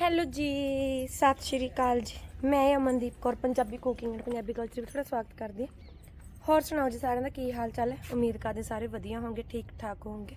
Hello ਜੀ, ਸਤਿ ਸ਼੍ਰੀ ਅਕਾਲ ਜੀ। ਮੈਂ Amandeep Kaur, Punjabi cooking and Punjabi culture ਵਿੱਚ ਤੁਹਾਡਾ ਸਵਾਗਤ ਕਰਦੀ ਹਾਂ। ਹੋਰ ਸੁਣਾਓ ਜੀ ਸਾਰਿਆਂ ਦਾ ਕੀ ਹਾਲ ਚਾਲ ਹੈ? ਉਮੀਦ ਕਰਦੇ ਸਾਰੇ ਵਧੀਆ ਹੋਣਗੇ ਠੀਕ ਠਾਕ ਹੋਣਗੇ।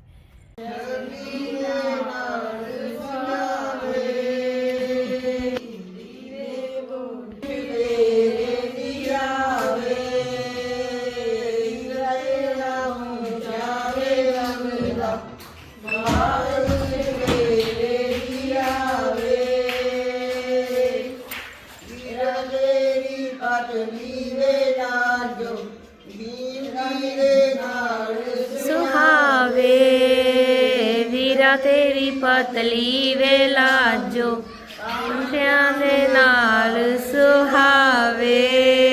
ਵੀਰਾ ਤੇਰੀ ਪਤਲੀ ਵੇ ਲਾਜੋ ਮੁੰਡਿਆਂ ਦੇ ਨਾਲ ਸੁਹਾਵੇ।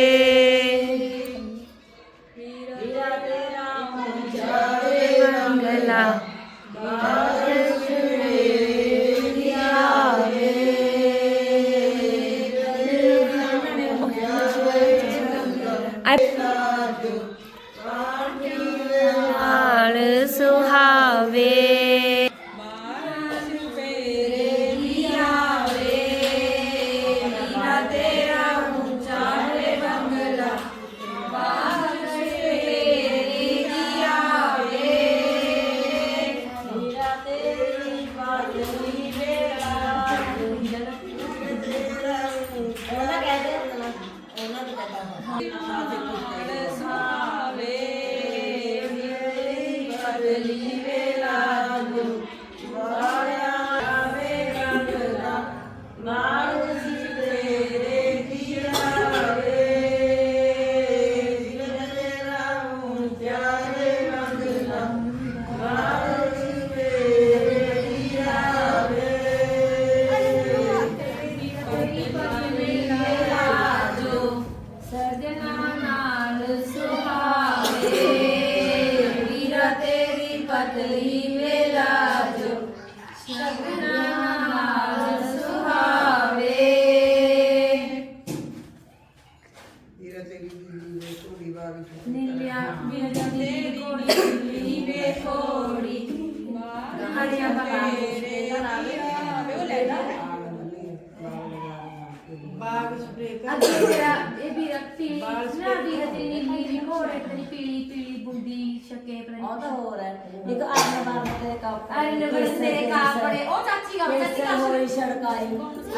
ਨਾ। ਵੀਰਾ ਤੇਰੀ ਨੀਲੀ ਕੋੜੇ ਤੇਰੀ ਪੀਲੀ ਪੀਲੀ ਬੁੰਦੀ ਸ਼ਕੇ ਉਹ ਤਾਂ ਹੋਰ ਹੈ। ਇੱਕ ਆਨੇ ਬਾਰ ਦੇ ਕੱਪੜੇ ਅਰਨ ਬਰਸੇ ਕਾਪੜੇ। ਉਹ ਚਾਚੀ ਗਾ ਚਾਚੀ ਗਾ ਹੋਈ ਸੜਕਾਈ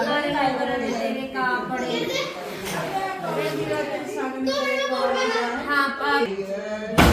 ਅਰਨ ਲਾਈਬ੍ਰੇਰੀ ਤੇਰੇ ਕਾਪੜੇ। ਹਾਂ ਪਾ।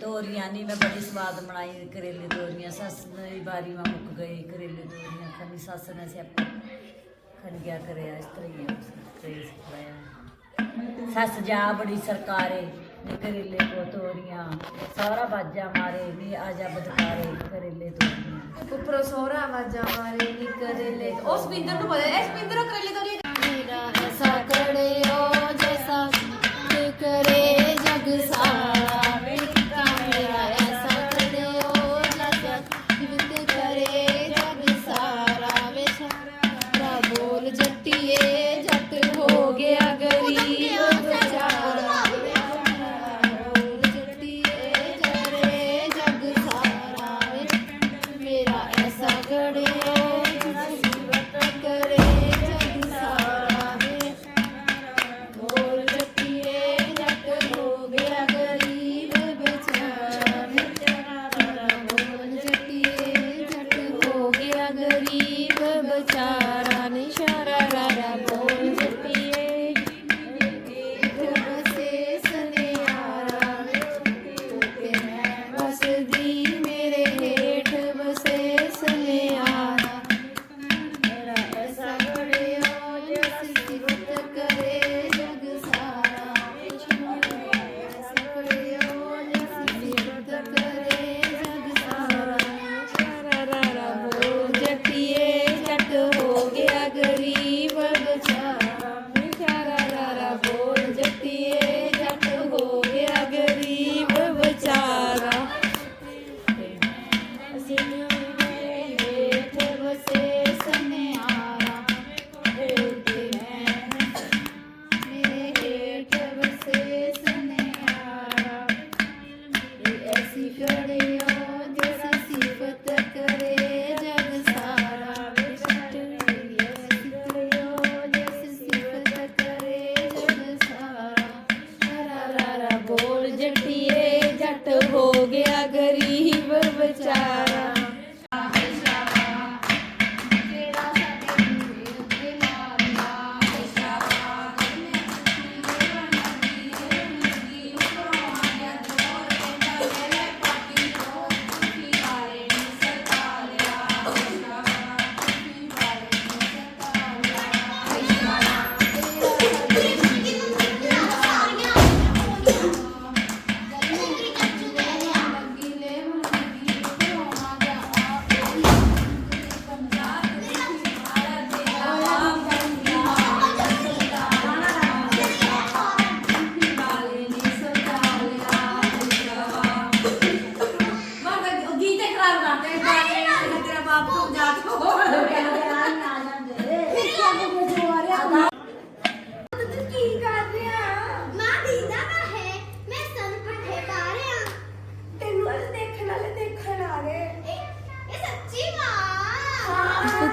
ਤੋਰੀਆਂ ਨਹੀਂ ਮੈਂ ਬੜੀ ਸਵਾਦ ਬਣਾਈ ਕਰੇਲੇ ਤੋਰੀਆਂ। ਸੱਸ ਦੀ ਵਾਰੀ ਮੈਂ ਮੁੱਕ ਗਈ ਕਰੇਲੇ ਤੋਰੀਆਂ। ਖਾਣੀ ਸੱਸ ਨੇ ਸਿਆਪਾ ਖਣ ਗਿਆ ਕਰਿਆ ਇਸ ਤਰ੍ਹਾਂ ਸੱਸ ਜਾ ਬੜੀ ਸਰਕਾਰੇ ਕਰੇਲੇ ਕੋ ਤੋਰੀਆਂ। ਸਾਰਾ ਬਾਜਾ ਮਾਰੇ ਵੀ ਆ ਜਾ ਬਦਕਾਰੇ ਕਰੇਲੇ ਤੋਰੀਆਂ। ਉੱਪਰੋਂ ਸੋਹਰਾ ਬਾਜਾ ਮਾਰੇ ਕਰੇਲੇ ਉਹ ਸਪਿੰਦਰ ਨੂੰ ਪਤਾ ਐ ਸਪਿੰਦਰ ਕਰੇਲੇ ਤੋਰੀਆਂ। ਮੇਰਾ ਐਸਾ ਕਰੜਿਓ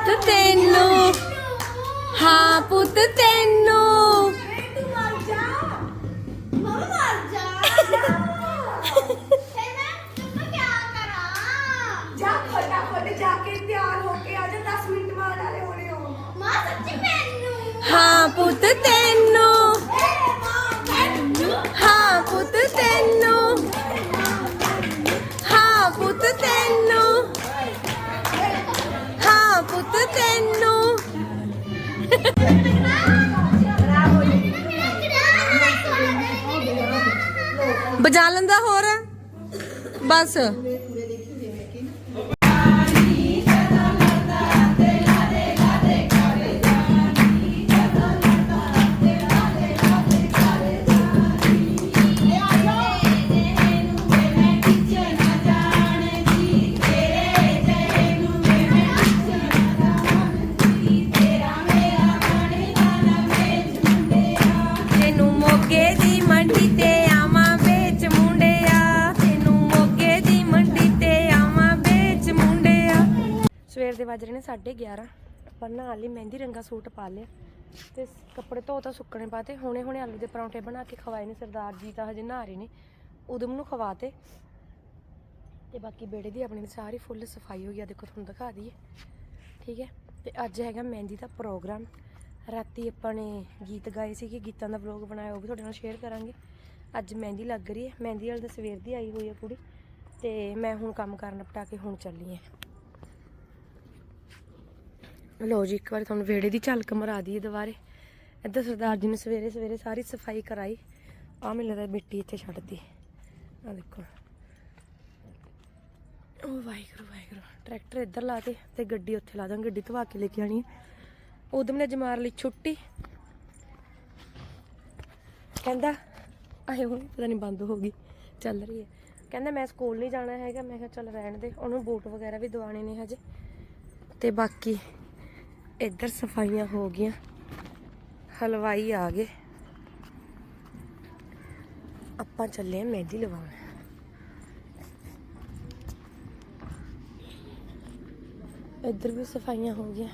ਪੁੱਤ ਤੈਨੂੰ। ਹਾਂ ਪੁੱਤ ਤੈਨੂੰ। ਤੂੰ ਮਰ ਜਾ ਬਜਾ ਲੈਂਦਾ ਹੋਰ? ਬਸ। ਦੇ ਵੱਜ ਰਹੇ ਨੇ 11:30 ਆਪਾਂ ਨਹਾ ਲਈ ਮਹਿੰਦੀ ਰੰਗਾ ਸੂਟ ਪਾ ਲਿਆ ਤੇ ਕੱਪੜੇ ਧੋ ਤਾਂ ਸੁੱਕਣੇ ਪਾਤੇ ਹੁਣੇ ਹੁਣੇ ਆਲੂ ਦੇ ਪਰੌਂਠੇ ਬਣਾ ਕੇ ਖਵਾਏ ਨੇ ਸਰਦਾਰ ਜੀ ਤਾਂ ਹਜੇ ਨਹਾ ਰਹੇ ਨੇ, ਉਦਮ ਨੂੰ ਖਵਾਤੇ ਤੇ ਬਾਕੀ ਬੇੜੇ ਦੀ ਆਪਣੀ ਸਾਰੀ ਫੁੱਲ ਸਫ਼ਾਈ ਹੋ ਗਈ ਆ, ਦੇਖੋ ਤੁਹਾਨੂੰ ਦਿਖਾ ਦਈਏ। ਠੀਕ ਹੈ, ਤੇ ਅੱਜ ਹੈਗਾ ਮਹਿੰਦੀ ਦਾ ਪ੍ਰੋਗਰਾਮ। ਰਾਤੀ ਆਪਾਂ ਨੇ ਗੀਤ ਗਾਏ ਸੀਗੇ, ਗੀਤਾਂ ਦਾ ਵਲੌਗ ਬਣਾਇਆ, ਉਹ ਵੀ ਤੁਹਾਡੇ ਨਾਲ ਸ਼ੇਅਰ ਕਰਾਂਗੇ। ਅੱਜ ਮਹਿੰਦੀ ਲੱਗ ਰਹੀ ਹੈ, ਮਹਿੰਦੀ ਵਾਲੀ ਤਾਂ ਸਵੇਰ ਦੀ ਆਈ ਹੋਈ ਹੈ ਕੁੜੀ ਤੇ ਮੈਂ ਹੁਣ ਕੰਮ ਕਰਨ ਨਿਪਟਾ ਕੇ ਹੁਣ ਚੱਲੀ ਹਾਂ। ਲੋ ਜੀ, ਇੱਕ ਵਾਰ ਤੁਹਾਨੂੰ ਵਿਹੜੇ ਦੀ ਝਲਕ ਮਰਾ ਦਈਏ ਦੁਬਾਰੇ। ਇੱਧਰ ਸਰਦਾਰ ਜੀ ਨੇ ਸਵੇਰੇ ਸਵੇਰੇ ਸਾਰੀ ਸਫ਼ਾਈ ਕਰਾਈ। ਆ ਮੈਨੂੰ ਲੱਗਦਾ ਮਿੱਟੀ ਇੱਥੇ ਛੱਡਦੀ ਆ ਦੇਖੋ। ਉਹ ਵਾਹਿਗੁਰੂ ਵਾਹਿਗੁਰੂ। ਟਰੈਕਟਰ ਇੱਧਰ ਲਾ ਦੇ ਤੇ ਗੱਡੀ ਉੱਥੇ ਲਾ ਦਾਂ ਗੱਡੀ ਧਵਾ ਕੇ ਲੈ ਕੇ ਆਣੀ ਹੈ। ਉਦਮ ਨੇ ਜਮਾਰ ਲਈ ਛੁੱਟੀ। ਕਹਿੰਦਾ, ਆਏ ਹੁਣ ਪਤਾ ਨਹੀਂ ਬੰਦ ਹੋ ਗਈ, ਚੱਲ ਰਹੀ ਹੈ। ਕਹਿੰਦਾ, ਮੈਂ ਸਕੂਲ ਨਹੀਂ ਜਾਣਾ ਹੈਗਾ, ਮੈਂ ਕਿਹਾ ਚੱਲ ਰਹਿਣ ਦੇ। ਉਹਨੂੰ ਬੂਟ ਵਗੈਰਾ ਵੀ ਦਵਾਣੇ ਨੇ ਹਜੇ। ਤੇ ਬਾਕੀ ਇੱਧਰ ਸਫਾਈਆਂ ਹੋ ਗਈਆਂ। ਹਲਵਾਈ ਆ ਗਏ। ਆਪਾਂ ਚੱਲੇ ਆਂ ਮਹਿੰਦੀ ਲਵਾਉਣ। ਇੱਧਰ ਵੀ ਸਫਾਈਆਂ ਹੋ ਗਈਆਂ।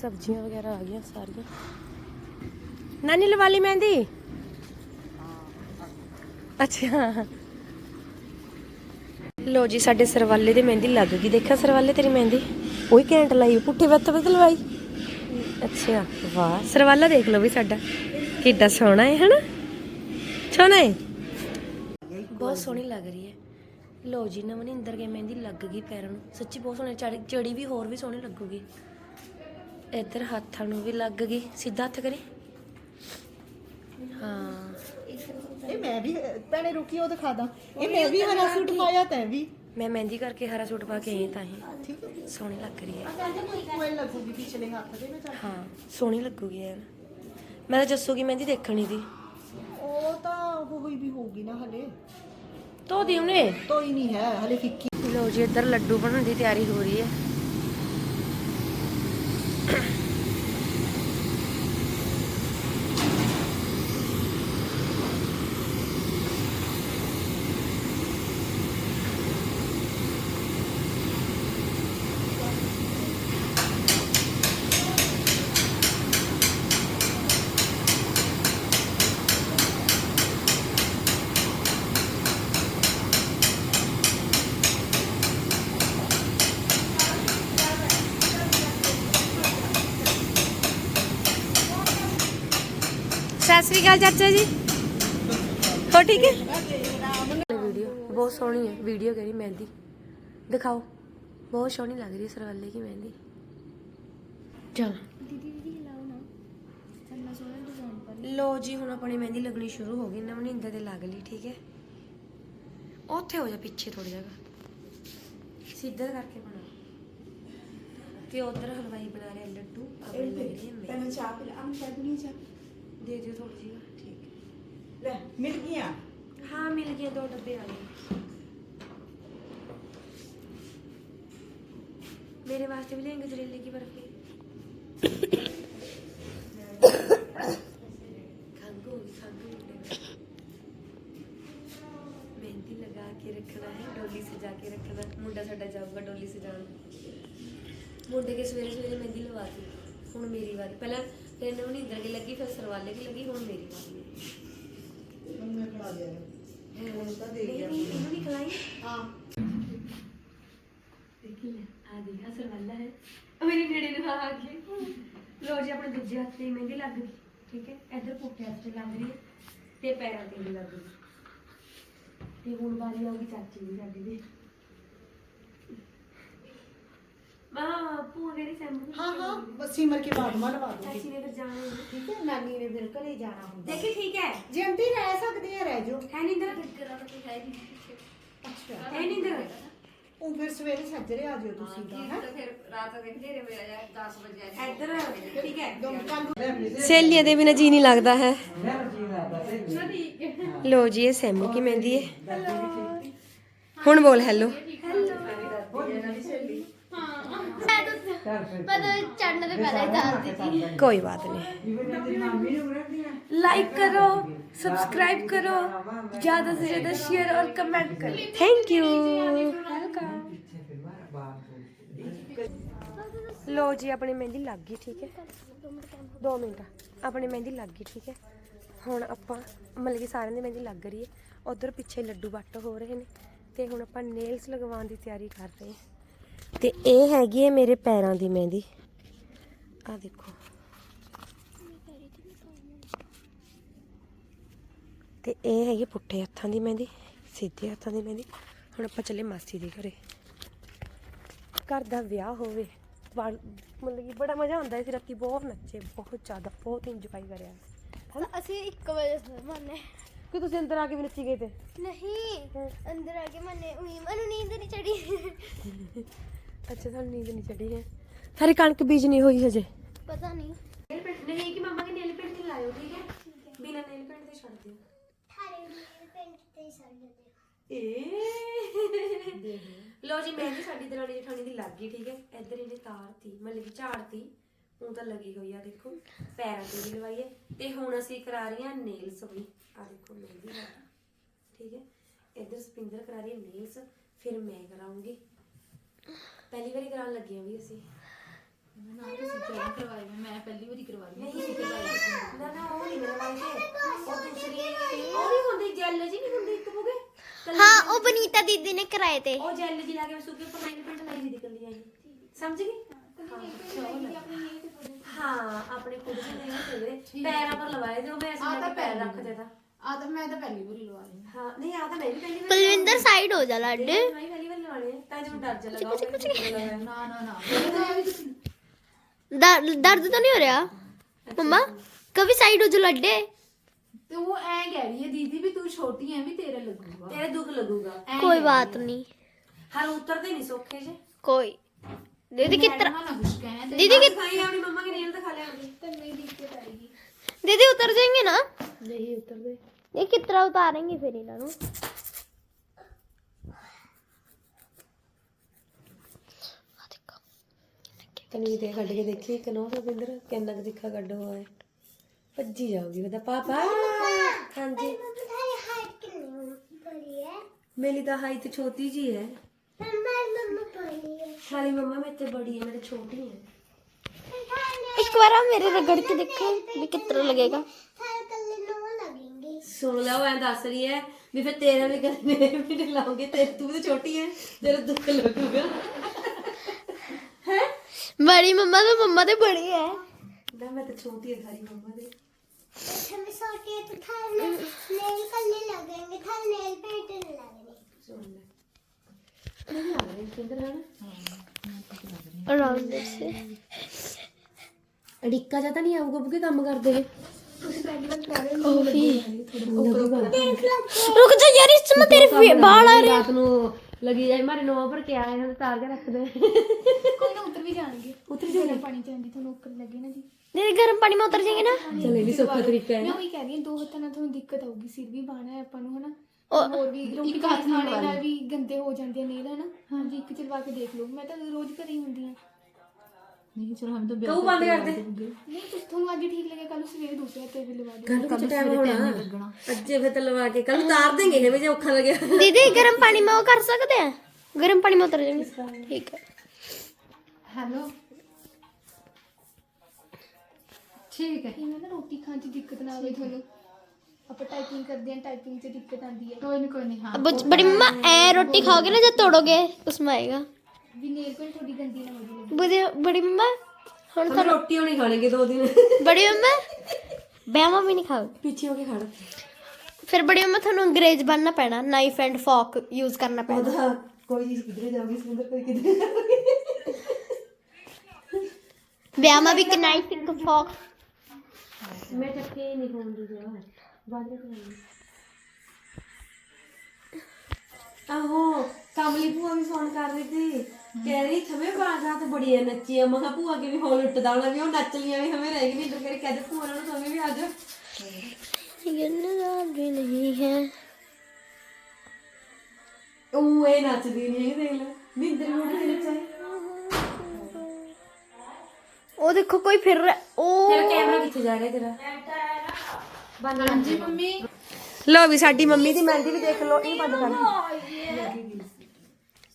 ਸਬਜ਼ੀਆਂ ਵਗੈਰਾ ਆ ਗਈਆਂ ਸਾਰੀਆਂ। ਨਾਨੀ ਲਵਾ ਲਈ ਮਹਿੰਦੀ? ਅੱਛਾ। ਲੋ ਜੀ, ਸਾਡੇ ਸਰਵਾਲੇ ਦੀ ਮਹਿੰਦੀ ਲੱਗ ਗਈ। ਦੇਖਿਆ ਸਰਵਾਲੇ ਤੇਰੀ ਮਹਿੰਦੀ? ਉਹੀ ਘੈਂਟ ਲਾਈ ਪੁੱਠੇ ਵੱਤ ਵੱਤ ਲਵਾਈ। ਅੱਛਾ ਵਾਹ। ਸਰਵਾਲਾ ਦੇਖ ਲਓ ਵੀ ਸਾਡਾ ਕਿੱਡਾ ਸੋਹਣਾ ਹੈ ਹਨਾ? ਸੋਹਣਾ ਹੈ ਬਹੁਤ ਸੋਹਣੀ ਲੱਗ ਰਹੀ ਹੈ ਲੋ ਜੀ ਨਵਨਿੰਦਰ ਕੇ ਮਹਿੰਦੀ ਲੱਗ ਗਈ ਪੈਰਾਂ ਨੂੰ। ਸੱਚੀ ਬਹੁਤ ਸੋਹਣੀ ਚੜੀ ਚੜੀ ਵੀ ਹੋਰ ਵੀ ਸੋਹਣੀ ਲੱਗੂਗੀ। ਇੱਧਰ ਹੱਥਾਂ ਨੂੰ ਵੀ ਲੱਗ ਗਈ। ਸਿੱਧਾ ਹੱਥ ਕਰੀ। ਹਾਂ। ਇਹ ਮੈਂ ਵੀ ਭੈਣੇ ਰੁਕੀ ਉਹ ਦਿਖਾ ਦਾਂ। ਇਹ ਮੈਂ ਵੀ ਹਰਾ ਸੂਟ ਪਾਇਆ ਤੈਂ ਵੀ। ਮੈਂ ਮਹਿੰਦੀ ਕਰਕੇ ਹਰਾ ਸੂਟ ਪਾ ਕੇ ਆਈ ਤਾਂ ਹੀ। ਠੀਕ ਹੈ। ਸੋਹਣੀ ਲੱਗ ਰਹੀ ਹੈ। ਕੋਈ ਲੱਗੂਗੀ ਪਿਛਲੇ ਹੱਥ ਦੇ ਵਿੱਚ। ਹਾਂ ਸੋਹਣੀ ਲੱਗੂਗੀ ਐਨ। ਮੈਂ ਤਾਂ ਜੱਸੂ ਕੀ ਮਹਿੰਦੀ ਦੇਖਣੀ ਦੀ। ਉਹ ਤਾਂ ਉਹ ਹੋਈ ਵੀ ਹੋਊਗੀ ਨਾ ਹਲੇ। ਧੋ ਦੀ ਉਹਨੇ? ਤੋਈ ਨਹੀਂ ਹੈ ਹਲੇ ਫਿੱਕੀ। ਲੋ ਜੀ ਇੱਧਰ ਲੱਡੂ ਬਣਨ ਦੀ ਤਿਆਰੀ ਹੋ ਰਹੀ ਹੈ। ਸ੍ਰੀ ਅਕਾਲ ਚਾਚਾ ਜੀ। ਹੋ ਠੀਕ ਹੈ? ਵੀਡੀਓ ਬਹੁਤ ਸੋਹਣੀ ਹੈ। ਵੀਡੀਓ ਕਰੀ ਮਹਿੰਦੀ। ਦਿਖਾਓ। ਬਹੁਤ ਸੋਹਣੀ ਲੱਗ ਰਹੀ ਹੈ ਸਰਵਾਲੇ ਕੀ ਮਹਿੰਦੀ। ਚਲ। ਦੀਦੀ ਦੀਦੀ ਲਾਓ ਨਾ ਚੰਨਾ ਸੋਹਣਾ ਡਿਜ਼ਾਈਨ ਪਰ ਲੋ ਜੀ ਹੁਣ ਆਪਣੀ ਮਹਿੰਦੀ ਲੱਗਣੀ ਸ਼ੁਰੂ ਹੋ ਗਈ। ਨਵਨਿੰਦਰ ਦੇ ਲੱਗ ਲਈ ਠੀਕ ਹੈ? ਉੱਥੇ ਹੋ ਜਾ ਪਿੱਛੇ ਥੋੜੀ ਜਗ੍ਹਾ। ਸਿੱਧਾ ਕਰਕੇ ਬਣਾ। ਤੇ ਉਧਰ ਹਲਵਾਈ ਬਣਾ ਰਿਹਾ ਲੱਡੂ। ਮਹਿੰਦੀ। ਚਾਹ ਪਿਲਾ ਅਮ ਚਾਹ ਨਹੀਂ ਚਾਹ। ਦੇ ਦਿਓ ਥੋੜੀ ਜਿਹੀ ਠੀਕ। ਹੈ ਲੈ ਮਿਲ ਗਈਆਂ? ਹਾਂ ਮਿਲ ਗਏ ਦੋ ਡੱਬੇ ਆ ਗਏ। ਮੇਰੇ ਵਾਸਤੇ ਵੀ ਲੈਂਗੇ ਜਰੇਲੇ ਕੀ ਬਰਫੀ ਖੰਗੋ ਖੰਗੋ ਮਹਿੰਦੀ ਲਗਾ ਕੇ ਰੱਖਣਾ ਹੈ ਡੋਲੀ ਸਜਾ ਕੇ ਰੱਖਣਾ। ਮੁੰਡਾ ਸਾਡਾ ਜਾਊਗਾ ਡੋਲੀ ਸਜਾਉਣ। ਮੁੰਡੇ ਕੇ ਸਵੇਰੇ ਸਵੇਰੇ ਮਹਿੰਦੀ ਲਵਾਤੀ ਹੁਣ ਮੇਰੀ ਵਾਰੀ। ਪਹਿਲਾਂ ਫਿਰ ਨੂੰ ਨਿੰਦਰ ਕੇ ਲੱਗੀ ਫਿਰ ਸਰਵਾਲੇ ਕੀ ਲੱਗੀ ਹੁਣ ਮੇਰੀ ਵਾਰੀ ਮੈਂ ਖਾ ਦਿਆ। ਹੁਣ ਤਾਂ ਦੇ ਗਿਆ। ਨਹੀਂ ਇਹਨੂੰ ਨਹੀਂ ਖਲਾਈ? ਹਾਂ। ਦੇਖੀ ਲੈ ਆ ਦੇਖ ਸਰਵਾਲਾ ਹੈ। ਉਹ ਮੇਰੇ ਨੇੜੇ ਨੂੰ ਆ ਕੇ। ਲੋ ਜੀ ਆਪਣੇ ਦੂਜੇ ਹੱਥ ਤੇ ਮਹਿੰਦੀ ਲੱਗ ਗਈ ਠੀਕ ਹੈ? ਇੱਧਰ ਪੁੱਠੇ ਹੱਥ ਤੇ ਲੱਗ ਰਹੀ ਹੈ ਤੇ ਪੈਰਾਂ ਤੇ ਵੀ ਲੱਗ ਗਈ। ਤੇ ਹੁਣ ਵਾਰੀ ਆਉਗੀ ਚਾਚੀ ਦੀ ਸਾਡੀ ਦੀ। ਮਾਂ ਪੂਆ ਮੇਰੀ ਸੈਂਬੂ हाँ हाँ बस सिमर के बाद मन लगा दूंगी ਚਾਚੀ ਨੇ ਫਿਰ ਜਾਣਾ ਹੈ ठीक है नानी ने फिर कल ही जाना होगा ਦੇਖੀ ਠੀਕ ਹੈ जयंती रह सकते हैं रह जाओ ਹੈ ਨਿੰਦਰ अच्छा ਹੈ ਨਿੰਦਰ ਉਹ ਫਿਰ ਸਵੇਰੇ ਸੱਜਰੇ ਆ ਜਿਓ ਤੁਸੀਂ ਤਾਂ ਹੈ ਇੱਧਰ ਠੀਕ ਹੈ ਕੱਲ ਸਹੇਲੀਆਂ ਦੇ ਬਿਨਾ ਜੀ ਨਹੀਂ ਲੱਗਦਾ ਹੈ ਲੋ ਜੀ ਇਹ ਸੈਮੂ ਕੀ ਮਹਿੰਦੀ ਹੈ ਹੁਣ ਬੋਲ ਹੈਲੋ ਮੈਂ ਤਾਂ ਚੜਨ ਦੇ ਪਹਿਲਾਂ ਹੀ ਦੱਸ ਦਿੱਤੀ ਕੋਈ ਬਾਤ ਨਹੀਂ लाइक करो सब्सक्राइब करो ज्यादा से ज्यादा शेयर और कमेंट करो थैंक यू ਲੋ ਜੀ ਆਪਣੀ ਮਹਿੰਦੀ ਲੱਗ ਗਈ ਠੀਕ ਹੈ 2 ਮਿੰਟ ਆਪਣੀ ਮਹਿੰਦੀ ਲੱਗ ਗਈ ਠੀਕ ਹੈ ਹੁਣ ਆਪਾਂ ਮਤਲਬ ਕਿ ਸਾਰਿਆਂ ਦੀ ਮਹਿੰਦੀ ਲੱਗ ਰਹੀ ਹੈ ਉਧਰ ਪਿੱਛੇ ਲੱਡੂ ਵੱਟ ਹੋ ਰਹੇ ਨੇ ਤੇ ਹੁਣ ਆਪਾਂ ਨੇਲਸ ਲਗਵਾਉਣ ਦੀ ਤਿਆਰੀ ਕਰ ਰਹੇ ਹਾਂ ਤੇ ਇਹ ਹੈਗੀ ਹੈ ਮੇਰੇ ਪੈਰਾਂ ਦੀ ਮਹਿੰਦੀ। ਆ ਦੇਖੋ। ਤੇ ਇਹ ਹੈਗੀ ਪੁੱਠੇ ਹੱਥਾਂ ਦੀ ਮਹਿੰਦੀ ਸਿੱਧੇ ਹੱਥਾਂ ਦੀ ਮਹਿੰਦੀ। ਹੁਣ ਆਪਾਂ ਚੱਲੇ ਮਾਸੀ ਦੇ ਘਰੇ। ਘਰ ਦਾ ਵਿਆਹ ਹੋਵੇ ਮਤਲਬ ਕਿ ਬੜਾ ਮਜ਼ਾ ਆਉਂਦਾ ਸੀ ਰਾਤੀ ਬਹੁਤ ਨੱਚੇ ਬਹੁਤ ਜ਼ਿਆਦਾ ਬਹੁਤ ਇੰਜੋਏ ਕਰਿਆ। ਅਸੀਂ 1 ਵਜੇ ਮੰਨੇ। ਕਿ ਤੁਸੀਂ ਅੰਦਰ ਆ ਕੇ ਵੀ ਨੱਚੀ ਗਏ ਤੇ? ਨਹੀਂ ਅੰਦਰ ਆ ਕੇ ਮੰਨੇ। ਮੈਨੂੰ ਨੀਂਦ ਨਹੀਂ ਚੜੀ ਅੱਛਾ ਤੁਹਾਨੂੰ ਨੀਂਦ ਨਹੀਂ ਚੜੀ ਹੈ। ਸਾਰੀ ਕਣਕ ਬੀਜ ਨਹੀਂ ਹੋਈ ਹਜੇ। ਪਤਾ ਨਹੀਂ। ਨੇਲ ਪੇਂਟ ਨਹੀਂ ਕਿ ਮਮਾ ਕੇ ਨੇਲ ਪੇਂਟ ਨਹੀਂ ਲਾਇਓ ਠੀਕ ਹੈ? ਬਿਨਾ ਨੇਲ ਪੇਂਟ ਦੇ ਛੱਡ ਦਿਓ। ਥਾਰੇ ਪਿੰਡ ਤੇ ਸੜ ਜਾਂਦੇ ਏ। ਲੋ ਜੀ ਮਹਿੰਦੀ ਸਾਡੀ ਦਰਾਣੀ ਜਠਾਣੀ ਦੀ ਲੱਗ ਗਈ ਠੀਕ ਹੈ? ਇੱਧਰ ਇਹਨੇ ਤਾਰਤੀ ਮਤਲਬ ਕਿ ਝਾੜਤੀ। ਹੁਣ ਤਾਂ ਲੱਗੀ ਹੋਈ ਆ ਦੇਖੋ। ਪੈਰਾਂ ਤੇ ਵੀ ਲਵਾਈ ਹੈ। ਤੇ ਹੁਣ ਅਸੀਂ ਕਰਾ ਰਹੀਆਂ ਨੇਲਸ ਵੀ। ਆ ਦੇਖੋ ਮਹਿੰਦੀ ਸਾਡੀ ਠੀਕ ਹੈ? ਇੱਧਰ ਸਪਿੰਦਰ ਕਰਾ ਰਹੀ ਹੈ ਨੇਲਸ। ਫਿਰ ਮੈਂ ਕਰਾਉਂਗੀ। ਪਹਿਲੀ ਵਾਰੀ ਕਰਾਉਣ ਲੱਗੀ ਹਾਂ ਵੀ ਅਸੀਂ। ਨਾ ਤੁਸੀਂ ਪਹਿਲਾਂ ਕਰਵਾਈ ਮੈਂ ਪਹਿਲੀ ਵਾਰੀ ਕਰਵਾਈ ਨਹੀਂ ਨਾ ਨਾ ਉਹ ਨਹੀਂ ਕਰਵਾਈ ਤੇ। ਉਹ ਦੂਸਰੀ ਉਹ ਨਹੀਂ ਹੁੰਦੀ ਜੈਲ ਜੀ ਨਹੀਂ ਹੁੰਦੀ ਇੱਕ ਬੁਗੇ ਹਾਂ ਉਹ ਬਨੀਤਾ ਦੀਦੀ ਨੇ ਕਰਾਏ ਤੇ। ਉਹ ਜੈਲ ਜੀ ਲਾ ਕੇ ਸੁੱਕੇ ਉੱਪਰ ਨਾਈਨ ਪਿੰਟ ਲਾਈ ਦੀ ਸਮਝ ਗਈ? ਹਾਂ ਆਪਣੇ ਖੁਦ ਦੇ। ਨਹੀਂ ਚਾਹੀਦੇ ਪੈਰਾਂ ਪਰ ਲਵਾਏ ਤੇ ਉਹ ਮੈਂ ਆਹ ਅਸੀਂ ਤਾਂ ਪੈਰ ਪੈਰ ਰੱਖ ਦੇਤਾ। ਆ ਤਾਂ ਮੈਂ ਤਾਂ ਪਹਿਲੀ ਵਾਰੀ ਲਵਾ ਲਈ ਹਾਂ। ਨਹੀਂ ਆ ਤਾਂ ਮੈਂ ਵੀ ਪਹਿਲੀ ਵਾਰ ਕੁਲਵਿੰਦਰ ਸਾਈਡ ਹੋ। ਜਾ ਲੱਡ। ਮੈਂ ਵੀ ਪਹਿਲੀ दर्द तो नहीं हो रहा? अच्छा। मम्मा कभी साइड जो लड्डे? तो वो ऐ कह रही है दीदी भी तू छोटी है भी तेरे लगूगा। तेरे दुख लगूगा। कोई बात नहीं। हर उतर दे नहीं सोखे जे। कोई। दीदी कित दीदी कित सही अपनी मम्मा के नेल दिखा ले अभी दीदी उतर जाएँगे ना? नहीं उतर दे। ये कितना उतारेंगे फिर इन्हें ਤਨਵੀਰ ਇਹ ਕੱਢ ਕੇ ਦੇਖੀ ਇੱਕ ਨੋ ਸੁਖਿੰਦਰ ਕਿੰਨਾ ਕੁ ਤਿੱਖਾ ਕੱਢ ਹੋਇਆ ਹੈ ਭੱਜੀ ਜਾਊਗੀ ਬਤਾ ਪਾਪਾ! ਹਾਂਜੀ। ਮੇਰੀ ਤਾਂ ਹਾਈਟ ਛੋਟੀ ਜੀ ਹੈ। ਹਾਲੀ ਮੰਮਾ ਤੇ ਬੜੀ ਹੈ ਮੇਰੇ ਛੋਟੀ ਹੈ। ਇੱਕ ਵਾਰ ਮੇਰੇ ਰਗੜ ਕੇ ਦੇਖੋ ਵੀ ਕਿਤਨਾ ਲੱਗੇਗਾ। ਸੁਣ ਲਓ ਦੱਸ ਰਹੀ ਹੈ ਵੀ ਫਿਰ ਤੇਰੇ ਵੀ ਕਰਨੇ ਵੀ ਲਾਉਂਗੇ ਤੇ ਤੂੰ ਵੀ ਛੋਟੀ ਹੈ ਤੇਰਾ ਦੁੱਖ ਲੱਗੂਗਾ। बड़ी मम्मा तो मम्मा तो बड़ी है ਨਾ ਮੈਂ ਤਾਂ ਛੋਟੀ ਹੈ ਸਾਰੀ ਮੰਮਾ ਦੇ ਸੁਣ ਲੈ ਨਹੀਂ ਆ ਰਹੀ ਕਿੰਦਰ ਹਨਾ अराउंड से ਅੜਿੱਕਾ ਜਾਂ ਤਾਂ ਨਹੀਂ ਆਊਗਾ ਬੁਕੇ ਕੰਮ ਕਰਦੇ ਨੇ रुक जा यार इसमें तेरे फे- बाल आ रहे ਰਾਤ ਨੂੰ ਲੱਗੀ ਜਾਏ ਮਾਰੇ ਨੋਵਾ ਭਰ ਕੇ ਆਏ ਹਨ ਤਾਰ ਕੇ ਰੱਖ ਕੋਈ ਨਾ ਉਤਰ ਵੀ ਜਾਣਗੇ। ਉਤਰ ਜਾਣਗੇ ਪਾਣੀ ਚਾਹੀਦੀ ਤੁਹਾਨੂੰ ਉੱਕਰ ਲੱਗੇ ਨਾ ਜੀ। ਜੇ ਗਰਮ ਪਾਣੀ ਮੈਂ ਉਤਰ ਨਾ? ਚਲ ਵੀ ਸੌਖਾ ਤਰੀਕਾ ਹੈ ਮੈਂ ਉਹੀ ਕਹਿ ਰਹੀ ਹਾਂ ਦੋ ਹੱਥਾਂ ਨਾਲ ਤੁਹਾਨੂੰ ਦਿੱਕਤ ਆਊਗੀ ਸਿਰ ਵੀ ਬਾਣਾ ਹੈ ਆਪਾਂ ਨੂੰ ਹਨਾ? ਹੋਰ ਵੀ ਇੱਕ ਹੱਥ ਨਾਲ ਵੀ ਗੰਦੇ ਹੋ ਜਾਂਦੇ ਨੇ ਨਾ ਹਾਂਜੀ ਇੱਕ ਚਲਵਾ ਕੇ ਦੇਖ ਲਓ। ਮੈਂ ਤਾਂ ਰੋਜ਼ ਘਰੇ ਹੀ ਹੁੰਦੀ ਹਾਂ। ਨਹੀਂ ਚਲੋ ਹਮ ਤਾਂ ਕਹੂ ਬੰਦ ਕਰ ਦੇ ਨਹੀਂ ਤੁਸੀਂ ਤੁਹਾਨੂੰ ਅੱਜ ਠੀਕ ਲੱਗਿਆ ਕੱਲ ਨੂੰ ਸਵੇਰੇ ਦੂਸਰੇ ਹੱਥੇ ਵੀ ਲਵਾ ਦਿਓ ਕੱਲ ਕੁਝ ਟਾਈਮ ਹੋਣਾ ਅੱਜੇ ਫਿਰ ਤਾਂ ਲਵਾ ਕੇ ਕੱਲ ਤਾਰ ਦੇਂਗੇ ਇਹ ਵੀ ਜੇ ਔਖਾ ਲੱਗਿਆ दीदी गर्म पानी में वो कर सकते हैं ਗਰਮ ਪਾਣੀ में उतर जाएंगे ठीक है ਹੈਲੋ ਠੀਕ ਹੈ ਇਹਨਾਂ ਨਾ ਰੋਟੀ ਖਾਣ 'ਚ ਦਿੱਕਤ ਨਾ ਆਵੇ ਤੁਹਾਨੂੰ ਆਪਾਂ ਟਾਈਪਿੰਗ ਕਰਦੇ ਹਾਂ ਟਾਈਪਿੰਗ 'ਚ ਦਿੱਕਤ ਆਉਂਦੀ ਹੈ ਕੋਈ ਨਹੀਂ ਕੋਈ ਨਹੀਂ ਹਾਂ अब बड़ी मम्मा ए रोटी खाओगे ना जब तोड़ोगे उसमें आएगा ਵੀ ਨੇਲ ਪੇਂਟ ਥੋੜੀ ਗੰਦੀ ਨਾ ਹੋ ਜਾਵੇ। ਬੜੀ ਬੜੀ ਮੰਮਾ ਹੁਣ ਤਾਂ ਰੋਟੀ ਹੋਣੀ ਖਾਣਗੇ ਦੋ ਦਿਨ? ਬੜੀ ਮੰਮਾ ਬੈਮਾ ਵੀ ਨਹੀਂ ਖਾਓ। ਪਿੱਛੇ ਹੋ ਕੇ ਖਾਣਾ। ਫਿਰ ਬੜੀ ਮੰਮਾ ਤੁਹਾਨੂੰ ਅੰਗਰੇਜ਼ ਬਣਨਾ ਪੈਣਾ ਨਾਈਫ ਐਂਡ ਫੋਕ ਯੂਜ਼ ਕਰਨਾ ਪੈਣਾ। ਪਤਾ ਕੋਈ ਚੀਜ਼ ਕਿਧਰੇ ਜਾਊਗੀ ਸਮੁੰਦਰ ਪਰ ਕਿਧਰੇ ਵਿਆਹਾਂ ਵਿੱਚ ਨਾਈਫ ਇੱਕ ਫੋਕ ਮੈਂ ਚੱਕੇ ਨਹੀਂ ਖਾਉਂਦੀ ਜਰਾ। ਬੰਦ ਕਰਾਂਗੀ ਆਹੋ ਕਮਲੀ ਭੂਆ ਵੀ ਫੋਨ ਕਰ ਰਹੀ ਸੀ। ਕਹਿ ਰਹੀ ਥਵੇਂ ਬਾਜ਼ਾਰ ਤੇ ਬੜੀਆਂ ਨੱਚੀਆਂ ਮੈਂ ਕਿਹਾ ਭੂਆ ਕੇ ਵੀ ਹੌਲ ਉੱਟਦਾ ਹੋਣਾ? ਵੀ ਉਹ ਨੱਚ ਲੀਆਂ ਵੀ ਹਵੇਂ ਰਹਿ ਗਈ ਇਧਰ ਕਰਕੇ ਕਹਿੰਦੇ ਭੂਆ ਨੂੰ ਤੁਸੀਂ ਵੀ ਆ ਜਾਓ ਯੰਨ ਵੀ ਨਹੀਂ ਹੈ ਉਹ ਇਹ ਨੱਚਦੀ ਨਹੀਂ ਹੈ ਦੇਖ ਲੈ। ਨਿੰਦਰ ਮੋੜ ਤੇ ਨੱਚਾਈ। ਉਹ ਦੇਖੋ ਕੋਈ ਫਿਰ ਉਹ ਕੈਮਰਾ ਕਿੱਥੇ ਜਾ ਰਿਹਾ ਤੇਰਾ? ਬੰਦ ਹਾਂਜੀ ਮੰਮੀ। ਲੋ ਵੀ ਸਾਡੀ ਮੰਮੀ ਦੀ ਮਹਿੰਦੀ ਵੀ ਦੇਖ ਲਓ ਇਹ ਬੰਦ ਕਰ।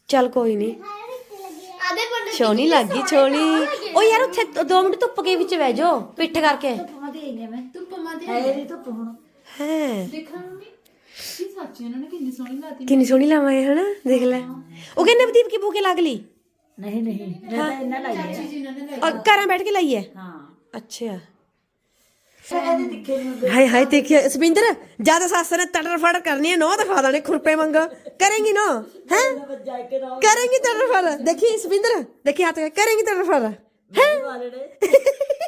ਚੱਲ ਕੋਈ ਨਹੀਂ ਛੋਣੀ ਲੱਗ ਗਈ ਛੋਣੀ। ਉਹ ਯਾਰ ਉੱਥੇ 2 ਮਿੰਟ ਧੁੱਪ ਕੇ ਵਿੱਚ ਬਹਿ ਜਾਓ ਪਿੱਠ ਕਰਕੇ। ਧੁੱਪ ਦੇ ਗਿਆ ਮੈਂ ਧੁੱਪ ਦੇ ਹੈ ਇਹ ਧੁੱਪ ਹੁਣ। ਹੈ। ਦੇਖਾਂ ਕੀ ਕਿੰਨੀ ਸੋਹਣੀ ਲਾਤੀ ਕਿੰਨੀ ਸੋਹਣੀ ਲਾਵਾਂ ਹੈ ਹਨਾ? ਦੇਖ ਲੈ। ਉਹ ਕਹਿੰਦੇ ਬਦੀਪ ਕੀ ਭੂਕੇ ਲੱਗ ਲਈ? ਨਹੀਂ ਨਹੀਂ। ਮੈਂ ਤਾਂ ਘਰਾਂ ਬੈਠ ਕੇ ਲਾਈ ਅੱਛਾ। ਇਹਦੇ ਦਿਖੇ ਨਹੀਂ ਹਾਏ ਹਾਏ ਦੇਖਿਆ ਸਪਿੰਦਰ ਜਦ ਸੱਸ ਨੇ ਤੜਰ ਫੜ ਕਰਨੀ ਹੈ ਨੋ ਦਿਖਾ ਦੇਣੇ ਖੁਰਪੇ ਮੰਗ ਕਰੇਂਗੀ ਨੋ ਹੈ? ਜਾ ਕੇ ਨਾ ਕਰੇਂਗੀ ਤੜਰ ਫੜ। ਦੇਖੀ ਸਪਿੰਦਰ ਦੇਖੀ ਹੱਥ ਕਰੇਂਗੀ ਤੜਰ ਫੜ।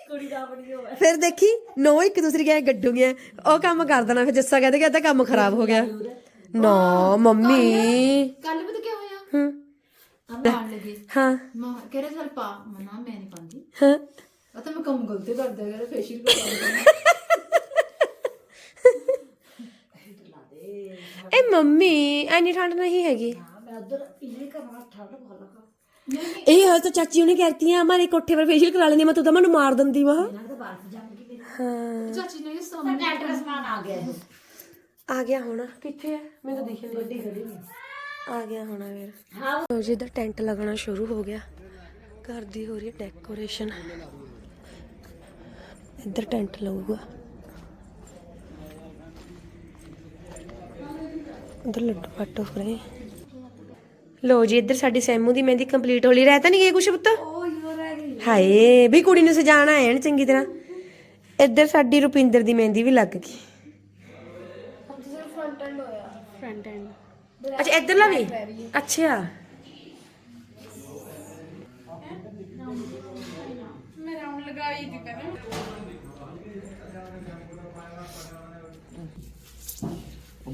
ਕੁੜੀ ਦਾ ਬਣੀ ਹੋਵੇ ਫਿਰ ਦੇਖੀ ਨੋ ਇੱਕ ਦੂਸਰੀ ਕੇ ਗੱਡੂਗੀਆਂ ਉਹ ਕੰਮ ਕਰ ਦੇਣਾ ਫਿਰ ਜੱਸਾ ਕਹਿੰਦੇ ਕਿ ਅੱਧਾ ਕੰਮ ਖਰਾਬ ਹੋ ਗਿਆ। ਨਾ ਮੰਮੀ। ਕੱਲ ਪਤਾ ਕੀ ਹੋਇਆ। ਹੂੰ। ਆ ਮਾਰਨ ਲੱਗੇ ਹਾਂ। ਮਾਂ ਕਹਿ ਰਿਹਾ ਚੱਲ ਪਾ ਮਨਾ ਮੈਂ ਨਹੀਂ ਪਾਉਂਦੀ। ਹਾਂ। ਤਾਂ ਮੈਂ ਕੰਮ ਗਲਤੀ ਕਰਦਾ ਹੈਗਾ ਫੇਸ਼ੀਅਲ ਕਰਦਾ ਇਹ ਮੰਮੀ ਐਨੀ ਠੰਡ ਨਹੀਂ ਹੈਗੀ। ਮੈਂ ਉਧਰ ਪੀਲੇ ਕਰਨਾ ਠੰਡ ਬਹੁਤ ਲਗਾ। ਇਹ ਹਾਲ ਤਾਂ ਚਾਚੀ ਉਹਨੇ ਕਹਿਤੀ ਆ ਮਾਰੇ ਕੋਠੇ ਪਰ ਫੇਸ਼ੀਅਲ ਕਰਾ ਲੈਂਦੀ ਆ, ਮੈਂ ਤੂੰ ਤਾਂ ਮੈਨੂੰ ਮਾਰ ਦਿੰਦੀ ਵਾ। ਚਾਚੀ ਨੇ ਸਾਹਮਣੇ ਆ ਗਿਆ ਆ ਹੁਣ। ਕਿੱਥੇ ਹੈ ਮੈਨੂੰ ਤਾਂ ਦਿਖ ਨਹੀਂ। ਖੜੀ ਆ ਗਿਆ ਹੁਣ ਫਿਰ। ਹਾਂ। ਜੀ ਟੈਂਟ ਲੱਗਣਾ ਸ਼ੁਰੂ ਹੋ ਗਿਆ। ਘਰ ਦੀ ਹੋ ਰਹੀ ਹੈ ਡੈਕੋਰੇਸ਼ਨ। ਇੱਧਰ ਟੈਂਟ ਲੱਗੂਗਾ ਉਧਰ ਲੱਡੂ ਫੱਟ ਹੋ ਲੋ ਜੀ, ਇੱਧਰ ਸਾਡੀ ਸੈਮੂ ਦੀ ਮਹਿੰਦੀ ਕੰਪਲੀਟ ਹੋ ਲਈ। ਰਹਿ ਤਾਂ ਨਹੀਂ ਗਈ ਕੁਛ ਪੁੱਤ? ਹਾਏ, ਵੀ ਕੁੜੀ ਨੂੰ ਸਜਾਣਾ ਹੈ ਨਾ ਚੰਗੀ ਤਰ੍ਹਾਂ। ਇੱਧਰ ਸਾਡੀ ਰੁਪਿੰਦਰ ਦੀ ਮਹਿੰਦੀ ਵੀ ਲੱਗ ਗਈ। ਫਰੰਟ ਐਂਡ ਅੱਛਾ। ਇੱਧਰਲਾ ਵੀ ਅੱਛਾ